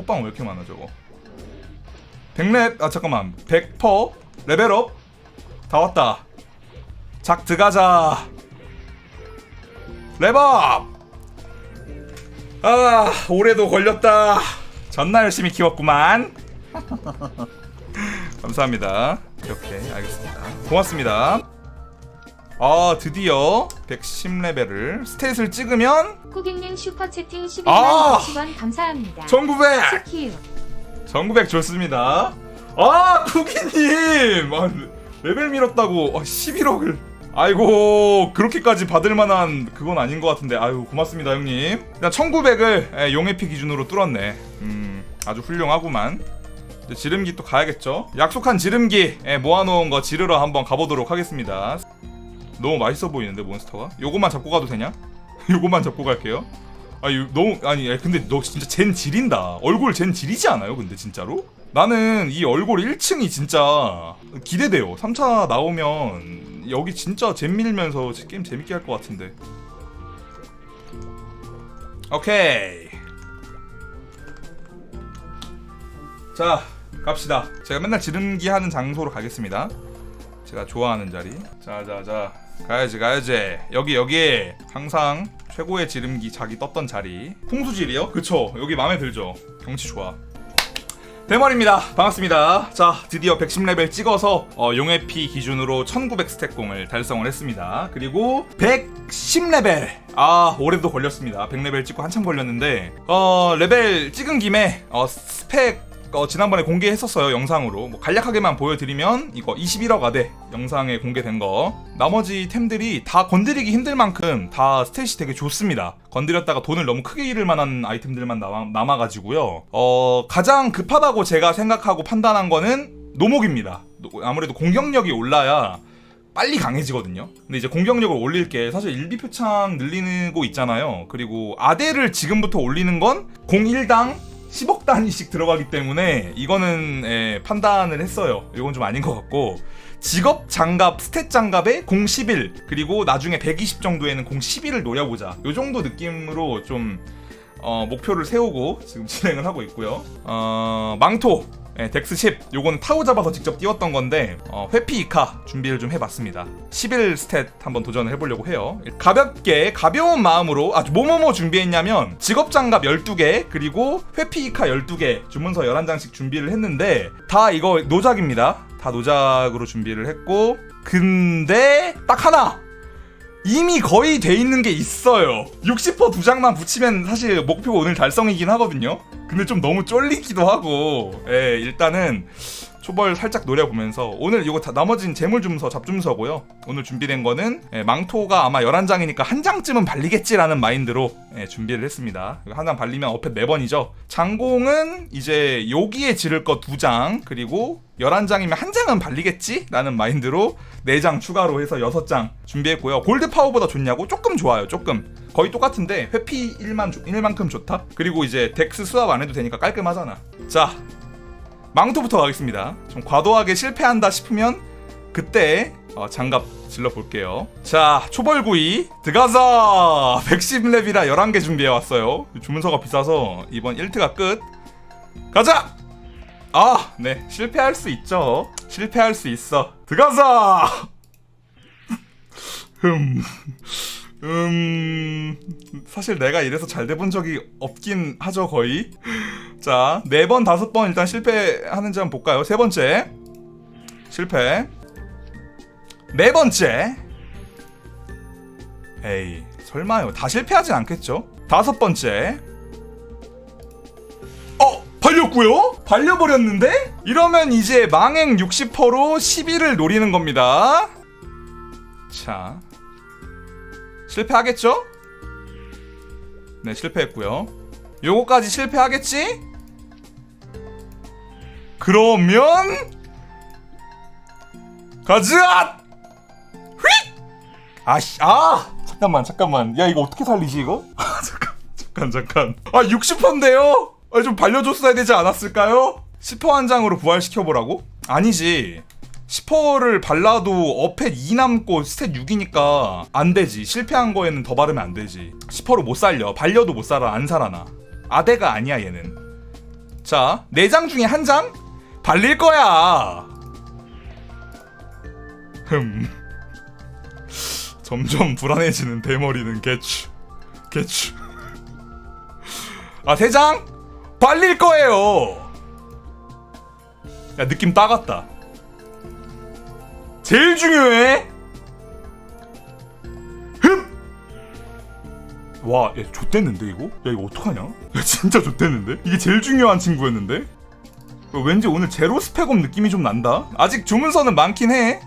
호빵 왜 이렇게 많아 저거? 100렙 아 잠깐만. 100퍼 레벨업. 다 왔다. 작 들어가자. 랩업! 아 올해도 걸렸다. 전날 열심히 키웠구만. 감사합니다. 이렇게 알겠습니다. 고맙습니다 아 드디어 110레벨을 스탯을 찍으면 고객님 슈퍼 채팅 11만 아! 50원 감사합니다. 1900 스킬 1900 좋습니다. 아, 쿠키님! 아, 레벨 밀었다고 아, 11억을. 아이고, 그렇게까지 받을 만한 그건 아닌 것 같은데. 아유, 고맙습니다, 형님. 일단 1900을 용해피 기준으로 뚫었네. 음, 아주 훌륭하구만. 이제 지름기 또 가야겠죠? 약속한 지름기 예, 모아놓은 거 지르러 한번 가보도록 하겠습니다. 너무 맛있어 보이는데, 몬스터가? 요것만 잡고 가도 되냐? 요것만 잡고 갈게요. 아, 유, 너무 아니, 야, 근데 너 진짜 젠 지린다. 얼굴 젠 지리지 않아요? 근데 진짜로? 나는 이 얼굴 1층이 진짜 기대돼요. 3차 나오면 여기 진짜 젠 밀면서 게임 재밌게 할 것 같은데. 오케이. 자, 갑시다. 제가 맨날 지름기 하는 장소로 가겠습니다. 제가 좋아하는 자리. 자, 자, 자. 가야지, 가야지. 여기, 여기. 항상 최고의 지름기 자기 떴던 자리. 풍수질이요? 그쵸. 여기 마음에 들죠. 경치 좋아. 대머리입니다. 반갑습니다. 자, 드디어 110레벨 찍어서 어, 용해피 기준으로 1900 스택공을 달성을 했습니다. 그리고 110레벨. 아, 올해도 걸렸습니다. 100레벨 찍고 한참 걸렸는데 어, 레벨 찍은 김에 어, 스펙 어, 지난번에 공개했었어요 영상으로. 뭐 간략하게만 보여드리면 이거 21억 아대 영상에 공개된 거. 나머지 템들이 다 건드리기 힘들 만큼 다 스탯이 되게 좋습니다. 건드렸다가 돈을 너무 크게 잃을 만한 아이템들만 남아, 남아가지고요. 어 가장 급하다고 제가 생각하고 판단한 거는 노목입니다. 노- 아무래도 공격력이 올라야 빨리 강해지거든요. 근데 이제 공격력을 올릴 게 사실 일비 표창 늘리고 있잖아요. 그리고 아대를 지금부터 올리는 건 01당 10억 단위씩 들어가기 때문에 이거는 예, 판단을 했어요. 이건 좀 아닌 것 같고 직업 장갑, 스탯 장갑에 011 그리고 나중에 120 정도에는 011을 노려보자. 요 정도 느낌으로 좀 어, 목표를 세우고 지금 진행을 하고 있고요. 어, 망토 예, 덱스 10 요거는 타오 잡아서 직접 띄웠던 건데 어, 회피 2카 준비를 좀 해봤습니다. 11 스탯 한번 도전을 해보려고 해요. 가볍게 가벼운 마음으로 아 뭐뭐뭐 준비했냐면 직업장갑 12개 그리고 회피 2카 12개 주문서 11장씩 준비를 했는데 다 이거 노작입니다. 다 노작으로 준비를 했고 근데 딱 하나 이미 거의 돼 있는 게 있어요. 60%두 장만 붙이면 사실 목표 오늘 달성이긴 하거든요. 근데 좀 너무 쫄리기도 하고, 예, 일단은 초벌 살짝 노려보면서 오늘 이거 다 나머진 재물 주문서 잡주문서고요. 오늘 준비된 거는 예, 망토가 아마 11장이니까 한 장쯤은 발리겠지라는 마인드로 예, 준비를 했습니다. 한 장 발리면 어펫 4번이죠. 장공은 이제 여기에 지를 거 2장 그리고 11장이면 한 장은 발리겠지? 라는 마인드로 4장 추가로 해서 6장 준비했고요. 골드 파워보다 좋냐고? 조금 좋아요. 조금. 거의 똑같은데 회피 1만, 1만큼 좋다? 그리고 이제 덱스 수합 안 해도 되니까 깔끔하잖아. 자, 망토부터 가겠습니다. 좀 과도하게 실패한다 싶으면 그때 어, 장갑 질러 볼게요. 자, 초벌구이 드가자 110렙이라 11개 준비해 왔어요. 주문서가 비싸서 이번 1트가 끝. 가자! 아, 네. 실패할 수 있죠. 실패할 수 있어. 드가자! 음. 음. 사실 내가 이래서 잘 돼본 적이 없긴 하죠, 거의. 자, 네 번, 다섯 번 일단 실패하는지 한번 볼까요? 세 번째. 실패. 네 번째. 에이, 설마요. 다 실패하진 않겠죠? 다섯 번째. 어, 발렸고요? 발려버렸는데? 이러면 이제 망행 60%로 11을 노리는 겁니다. 자. 실패하겠죠? 네, 실패했고요. 요거까지 실패하겠지? 그러면 가자! 휙! 아씨, 아! 잠깐만, 잠깐만. 야, 이거 어떻게 살리지, 이거? 아, 잠깐, 잠깐, 잠깐. 아, 60%인데요? 아, 좀 발려줬어야 되지 않았을까요? 10%한 장으로 부활시켜보라고? 아니지. 10%를 발라도 어펫 2 남고 스탯 6이니까 안 되지. 실패한 거에는 더 바르면 안 되지. 10%로 못 살려. 발려도 못 살아. 안 살아나. 아대가 아니야, 얘는. 자, 네장 중에 한 장 발릴 거야. 흠. 점점 불안해지는 대머리는 개추. 개추. 아, 세 장? 발릴 거예요. 야, 느낌 따갔다. 제일 중요해. 흠! 와, 야, 좆됐는데, 이거? 야, 이거 어떡하냐? 야, 진짜 좆됐는데? 이게 제일 중요한 친구였는데? 어, 왠지 오늘 제로 스펙업 느낌이 좀 난다? 아직 주문서는 많긴 해.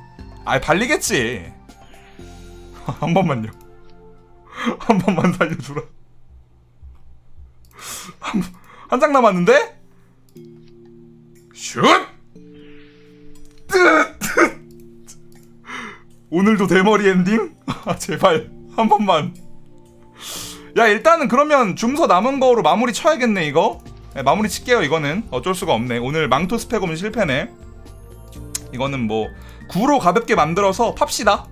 아, 발리겠지. 한 번만요. 한 번만 살려주라. 한장 남았는데? 슛! 뜨! 뜨! 오늘도 대머리 엔딩? 아, 제발. 한 번만. 야, 일단은 그러면 줌서 남은 거로 마무리 쳐야겠네, 이거. 네, 마무리 칠게요, 이거는. 어쩔 수가 없네. 오늘 망토 스펙업은 실패네. 이거는 뭐, 구로 가볍게 만들어서 팝시다.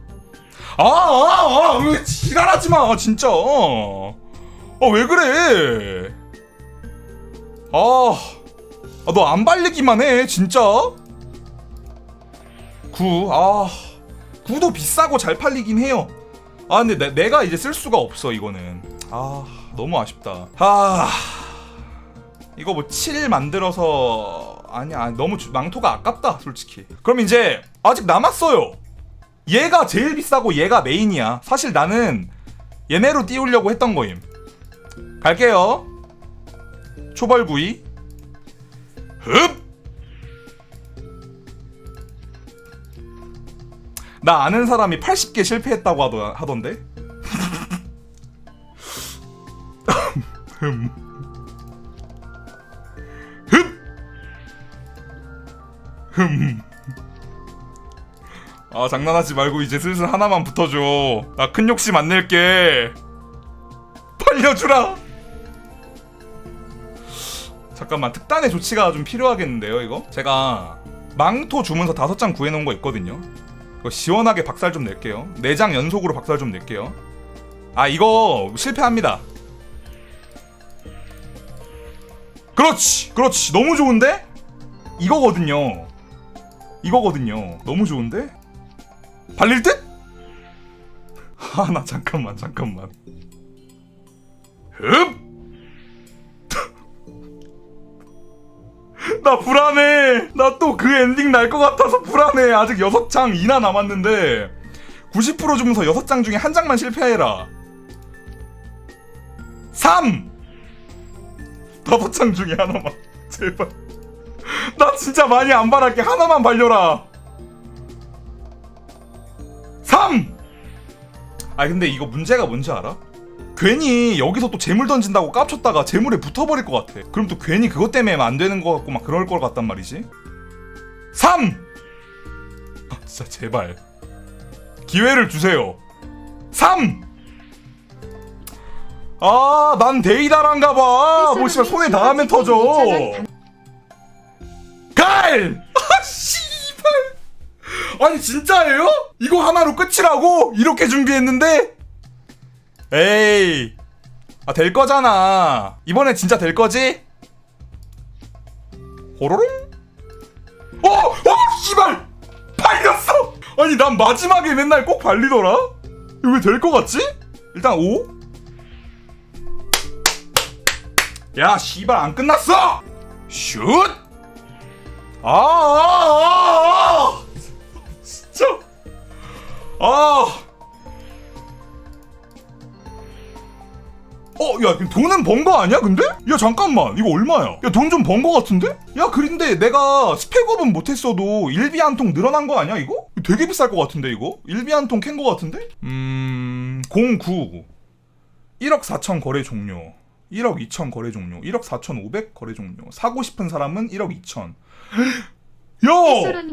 아, 아, 아, 왜 지랄하지 마, 진짜. 아, 왜 그래? 아, 아너안 발리기만 해, 진짜. 구, 아, 구도 비싸고 잘 팔리긴 해요. 아, 근데 내, 내가 이제 쓸 수가 없어, 이거는. 아, 너무 아쉽다. 아, 이거 뭐 7 만들어서 아니, 너무 주- 망토가 아깝다, 솔직히. 그럼 이제 아직 남았어요. 얘가 제일 비싸고 얘가 메인이야. 사실 나는 얘네로 띄우려고 했던 거임. 갈게요. 초벌 부위. 흡! 나 아는 사람이 80개 실패했다고 하더, 하던데? 흠. 흡! 흠. 아 장난하지 말고 이제 슬슬 하나만 붙어줘 나 큰 욕심 안 낼게 팔려주라 잠깐만 특단의 조치가 좀 필요하겠는데요 이거? 제가 망토 주문서 다섯 장 구해놓은 거 있거든요 시원하게 박살 좀 낼게요 네장 연속으로 박살 좀 낼게요 아 이거 실패합니다 그렇지 그렇지 너무 좋은데? 이거거든요 이거거든요 너무 좋은데? 발릴 듯? 아, 나 잠깐만, 잠깐만. 흡! 나 불안해. 나 또 그 엔딩 날 것 같아서 불안해. 아직 6장 이나 남았는데 90% 주면서 6장 중에 한 장만 실패해라. 3! 5장 중에 하나만. 제발. 나 진짜 많이 안 바랄게. 하나만 발려라. 3! 아 근데 이거 문제가 뭔지 알아? 괜히 여기서 또 재물 던진다고 깝쳤다가 재물에 붙어버릴 것 같아 그럼 또 괜히 그것 때문에 안 되는 것 같고 막 그럴 것 같단 말이지 3! 아 진짜 제발 기회를 주세요 3! 아, 난 데이다란가 봐. 뭐 씨발 손에 닿으면 터져. 갈! 아, 씨발. 아니 진짜예요? 이거 하나로 끝이라고? 이렇게 준비했는데? 에이 아 될 거잖아 이번에 진짜 될 거지? 호로롱? 어! 어! 씨발! 발렸어! 아니 난 마지막에 맨날 꼭 발리더라? 왜 될 거 같지? 일단 5 야 씨발 안 끝났어! 슛! 아, 아, 아, 아! 진짜. 아. 어, 야, 돈은 번 거 아니야, 근데? 야, 잠깐만. 이거 얼마야? 야, 돈 좀 번 거 같은데? 야, 그런데 내가 스펙업은 못했어도 일비 한 통 늘어난 거 아니야, 이거? 되게 비쌀 것 같은데, 이거? 일비 한 통 캔 거 같은데? 음, 09. 1억 4천 거래 종료. 1억 2천 거래 종료. 1억 4천 5백 거래 종료. 사고 싶은 사람은 1억 2천. 야!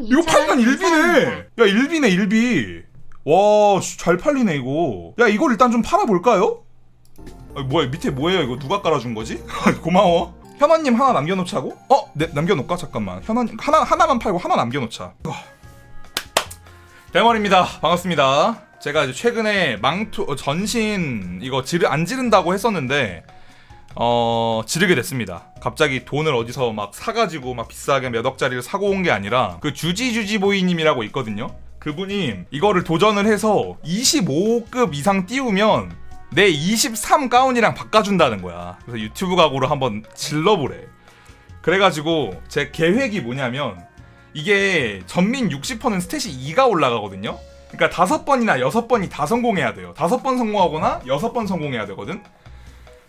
이거 2,000원 팔면 일비네! 야, 일비네, 일비. 와, 씨, 잘 팔리네, 이거. 야, 이걸 일단 좀 팔아볼까요? 아, 뭐야, 밑에 뭐예요, 이거? 누가 깔아준 거지? 고마워. 현아님 하나 남겨놓자고? 어? 네, 남겨놓을까? 잠깐만. 현아님, 하나, 하나만 팔고 하나 남겨놓자. 어. 대머리입니다. 반갑습니다. 제가 이제 최근에 망토, 어, 전신, 이거 지르, 안 지른다고 했었는데, 어 지르게 됐습니다. 갑자기 돈을 어디서 막 사가지고 막 비싸게 몇 억짜리를 사고 온 게 아니라 그 주지 주지 보이님이라고 있거든요. 그분이 이거를 도전을 해서 25급 이상 띄우면 내 23 가운이랑 바꿔준다는 거야. 그래서 유튜브 각오로 한번 질러보래. 그래가지고 제 계획이 뭐냐면 이게 전민 60%는 스탯이 2가 올라가거든요. 그러니까 다섯 번이나 여섯 번이 다 성공해야 돼요. 다섯 번 성공하거나 여섯 번 성공해야 되거든.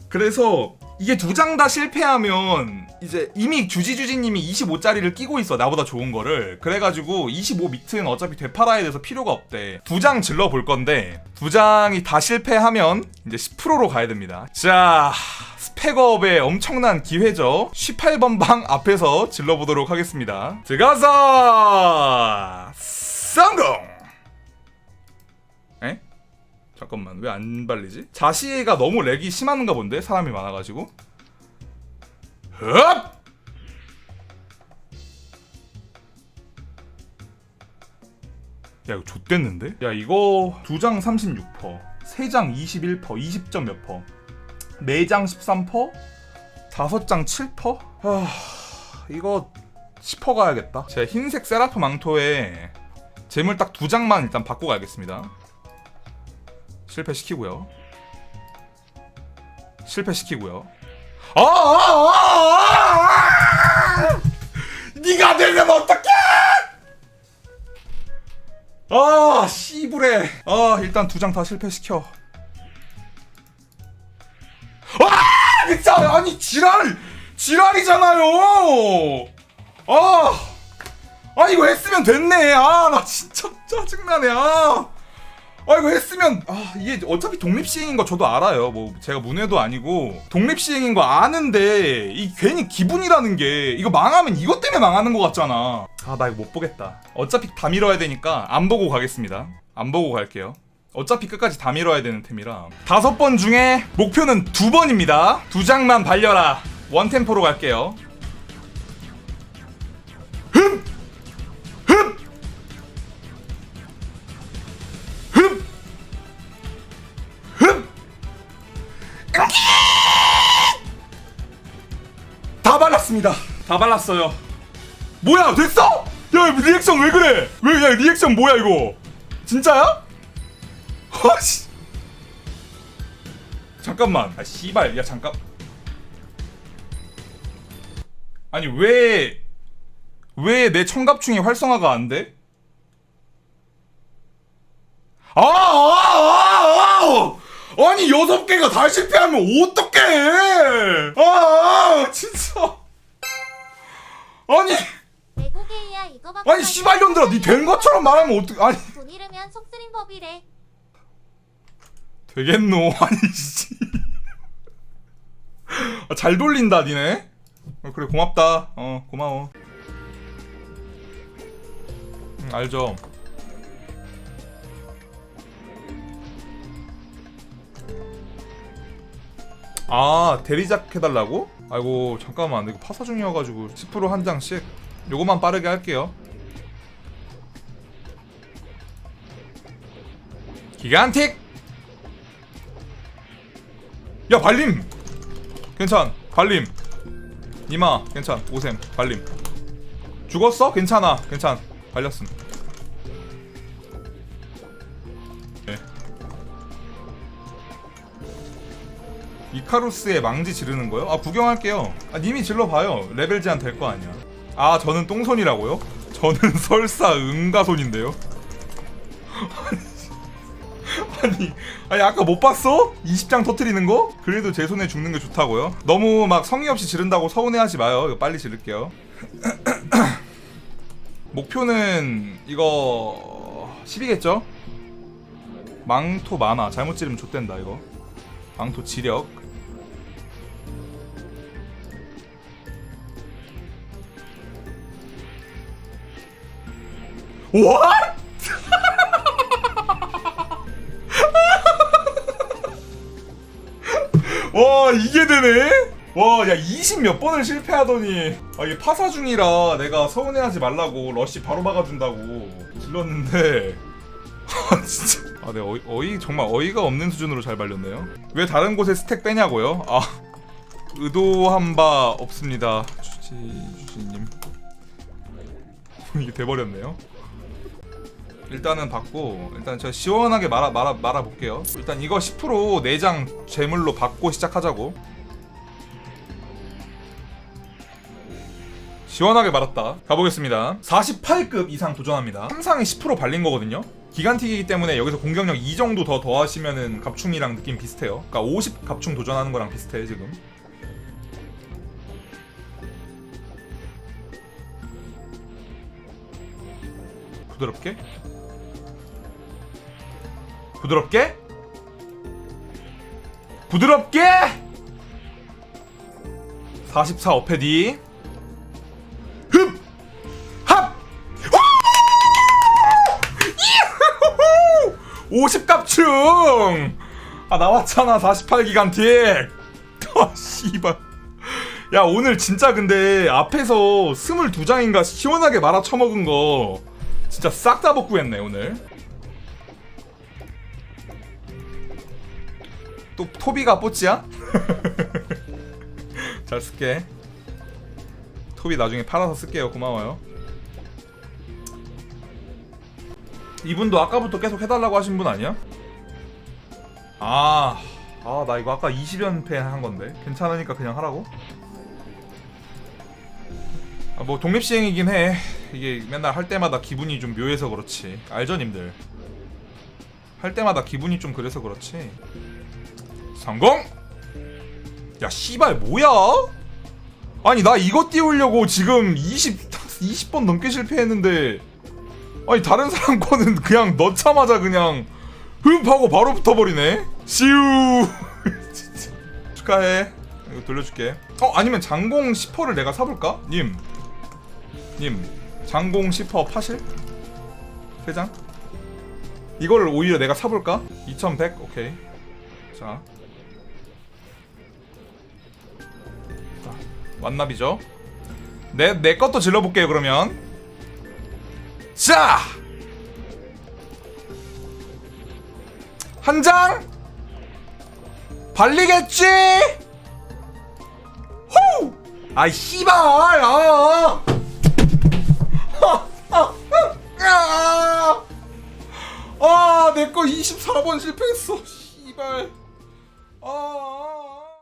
그래서 이게 두 장 다 실패하면 이제 이미 주지주지님이 25짜리를 끼고 있어 나보다 좋은 거를. 그래가지고 25 밑은 어차피 되팔아야 돼서 필요가 없대. 두 장 질러 볼 건데 두 장이 다 실패하면 이제 10%로 가야 됩니다. 자 스펙업의 엄청난 기회죠. 18번 방 앞에서 질러보도록 하겠습니다. 들어가자 성공! 에? 잠깐만 왜 안 발리지? 자시가 너무 렉이 심한가 본데? 사람이 많아가지고 흡! 야 이거 좆됐는데? 야 이거 두장 36퍼 세장 21퍼 20점 몇 퍼? 네장 13퍼? 다섯 장 7퍼? 아 이거 10퍼 가야겠다 제가 흰색 세라프 망토에 재물 딱 두 장만 일단 받고 가야겠습니다 실패시키고요. 실패시키고요. 아, 아, 아, 아, 아! 네가 되면 어떡해? 아, 씨부레. 아, 일단 두 장 다 실패시켜. 아, 진짜 아니 지랄, 지랄이잖아요. 아, 아 이거 했으면 됐네. 아, 나 진짜 짜증나네. 아. 아 이거 했으면 아 이게 어차피 독립시행인 거 저도 알아요. 뭐 제가 문외도 아니고 독립시행인 거 아는데 이 괜히 기분이라는 게 이거 망하면 이것 때문에 망하는 것 같잖아. 아 나 이거 못 보겠다. 어차피 다 밀어야 되니까 안 보고 가겠습니다. 안 보고 갈게요. 어차피 끝까지 다 밀어야 되는 템이라. 다섯 번 중에 목표는 두 번입니다. 두 장만 발려라. 원템포로 갈게요 다. 다 발랐어요. 뭐야 됐어? 야 리액션 왜 그래? 왜 야 리액션 뭐야 이거? 진짜야? 아씨. 잠깐만. 아 씨발 야 잠깐. 아니 왜 왜 내 청갑충이 활성화가 안 돼? 아, 아, 아, 아! 아니 여섯 개가 다 실패하면 어떡해? 아, 아 진짜. 아니, 외국에야 이거밖에 아니 씨발년들아, 니 된 것처럼 말하면 어떡? 아니 돈 잃으면 속 쓰린 법이래. 되겠노? 아니 씨. 아, 잘 돌린다 니네. 어, 그래 고맙다. 어 고마워. 음, 알죠. 아 대리작 해달라고? 아이고 잠깐만. 이거 파사 중이어가지고 10%한 장씩. 요거만 빠르게 할게요. 기간틱! 야 발림! 괜찮. 발림. 니마 괜찮. 오셈 발림. 죽었어? 괜찮아. 괜찮. 발렸음 이카루스의 망지 지르는 거요? 아 구경할게요 아 님이 질러봐요 레벨 제한 될 거 아니야 아 저는 똥손이라고요? 저는 설사 응가손인데요 아니, 아니 아까 못 봤어? 20장 터트리는 거? 그래도 제 손에 죽는 게 좋다고요? 너무 막 성의 없이 지른다고 서운해하지 마요. 이거 빨리 지를게요. 목표는 이거 10이겠죠? 망토 많아. 잘못 지르면 좆된다 이거. 망토 지력. What? 와 이게 되네? 와 야 20 몇 번을 실패하더니 아 이게 파사 중이라 내가 서운해하지 말라고 러쉬 바로 막아준다고 질렀는데 아 진짜 아 내가 어이, 어이 정말 어이가 없는 수준으로 잘 발렸네요 왜 다른 곳에 스택 빼냐고요? 아 의도한 바 없습니다. 주지 주지님 이게 돼버렸네요. 일단은 받고 일단 제가 시원하게 말아 말아 말아 볼게요. 일단 이거 10% 내장 재물로 받고 시작하자고. 시원하게 말았다. 가보겠습니다. 48급 이상 도전합니다. 항상에 10% 발린 거거든요. 기간틱이기 때문에 여기서 공격력 2 정도 더 더하시면은 갑충이랑 느낌 비슷해요. 그러니까 50 갑충 도전하는 거랑 비슷해 지금. 부드럽게 부드럽게? 부드럽게? 44 어패디. 흡! 합! 50갑충! 아 나왔잖아 48기간틱 아 씨발. 야 오늘 진짜 근데 앞에서 22장인가 시원하게 말아 처먹은 거 진짜 싹 다 복구했네 오늘 또 토비가 뽀찌야? 잘 쓸게 토비 나중에 팔아서 쓸게요 고마워요 이분도 아까부터 계속 해달라고 하신 분 아니야? 아, 아, 나 이거 아까 20연패 한 건데. 괜찮으니까 그냥 하라고? 아, 뭐, 독립시행이긴 해. 이게 맨날 할 때마다 기분이 좀 묘해서 그렇지. 알죠, 님들? 할 때마다 기분이 좀 그래서 그렇지. 성공! 야, 씨발, 뭐야? 아니, 나 이거 띄우려고 지금 20, 20번 넘게 실패했는데. 아니 다른 사람 거는 그냥 넣자마자 그냥 흡 하고 바로 붙어버리네 진짜. 축하해 이거 돌려줄게 어 아니면 장공 10호를 내가 사볼까? 님 님, 장공 10호 파실? 회장? 이거를 오히려 내가 사볼까? 2100? 오케이 자 완납이죠 내, 내 것도 질러볼게요 그러면 자! 한 장! 발리겠지? 호! 아이, 씨발! 아! 아! 아! 아! 아! 내 거 24번 실패했어. 씨발. 아!